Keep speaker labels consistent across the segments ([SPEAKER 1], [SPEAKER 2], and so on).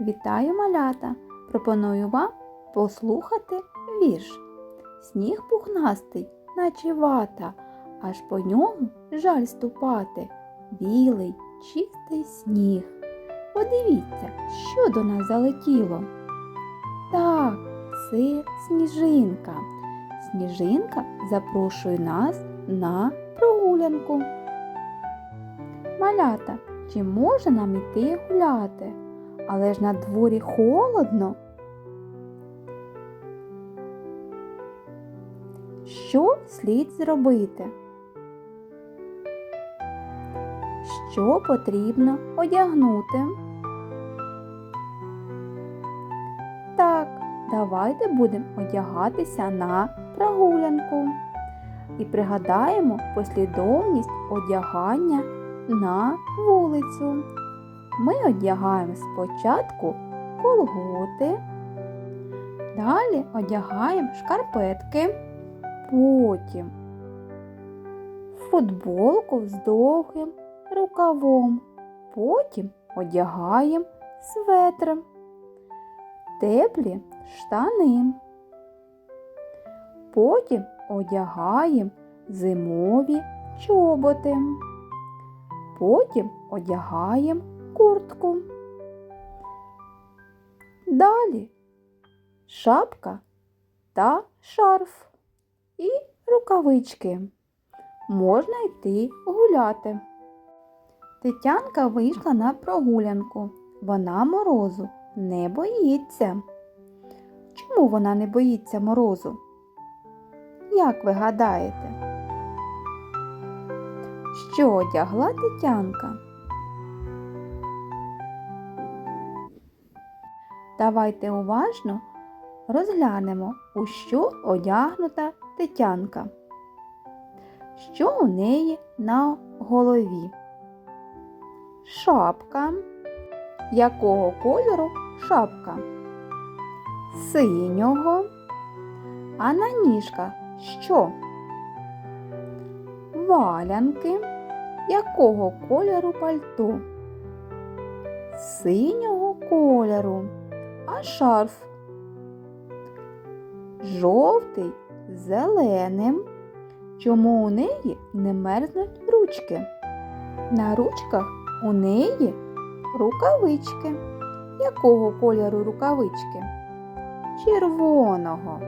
[SPEAKER 1] Вітаю малята! Пропоную вам послухати вірш. Сніг пухнастий, наче вата, аж по ньому жаль ступати. Білий, чистий сніг. Подивіться, що до нас залетіло. Так, це сніжинка. Сніжинка запрошує нас на прогулянку. Малята, чи може нам іти гуляти? Але ж на дворі холодно. Що слід зробити? Що потрібно одягнути? Так, давайте будемо одягатися на прогулянку і пригадаємо послідовність одягання на вулицю. Ми одягаємо спочатку колготи, далі одягаємо шкарпетки, потім футболку з довгим рукавом, потім одягаємо светр, теплі штани, потім одягаємо зимові чоботи, потім одягаємо куртку. Далі шапка та шарф і рукавички. Можна йти гуляти. Тетянка вийшла на прогулянку. Вона морозу не боїться. Чому вона не боїться морозу? Як ви гадаєте? Що одягла Тетянка? Давайте уважно розглянемо, у що одягнута Тетянка. Що у неї на голові? Шапка. Якого кольору шапка? Синього. А на ніжках що? Валянки. Якого кольору пальто? Синього кольору. А шарф? Жовтий зеленим. Чому у неї не мерзнуть ручки? На ручках у неї рукавички. Якого кольору рукавички? Червоного.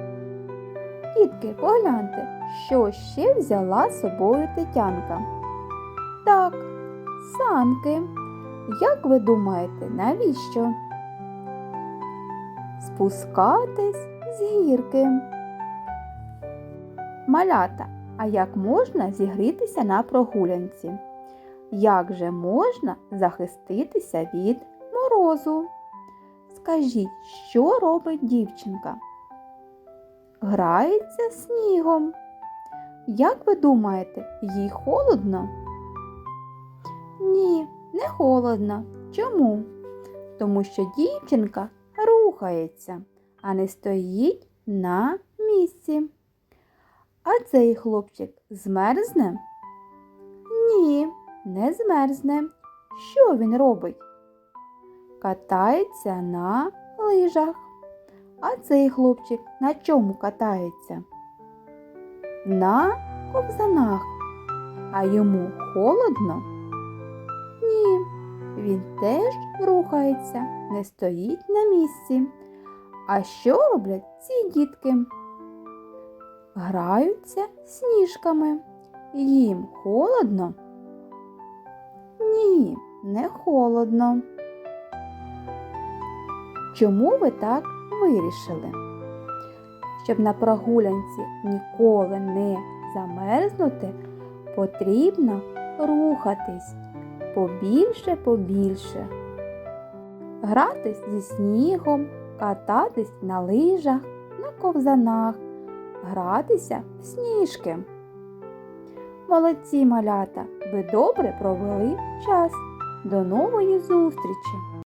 [SPEAKER 1] Дітки, погляньте, що ще взяла з собою Тетянка. Так, санки. Як ви думаєте, навіщо? Спускатись з гірки. Малята, а як можна зігрітися на прогулянці? Як же можна захиститися від морозу? Скажіть, що робить дівчинка? Грається снігом. Як ви думаєте, їй холодно? Ні, не холодно. Чому? Тому що дівчинка рухається, а не стоїть на місці. А цей хлопчик змерзне? Ні, не змерзне. Що він робить? Катається на лижах. А цей хлопчик на чому катається? На ковзанах. А йому холодно? Він теж рухається, не стоїть на місці. А що роблять ці дітки? Граються сніжками. Їм холодно? Ні, не холодно. Чому ви так вирішили? Щоб на прогулянці ніколи не замерзнути, потрібно рухатись побільше побільше. Гратись зі снігом, кататись на лижах, на ковзанах, гратися в сніжки. Молодці малята, ви добре провели час. До нової зустрічі!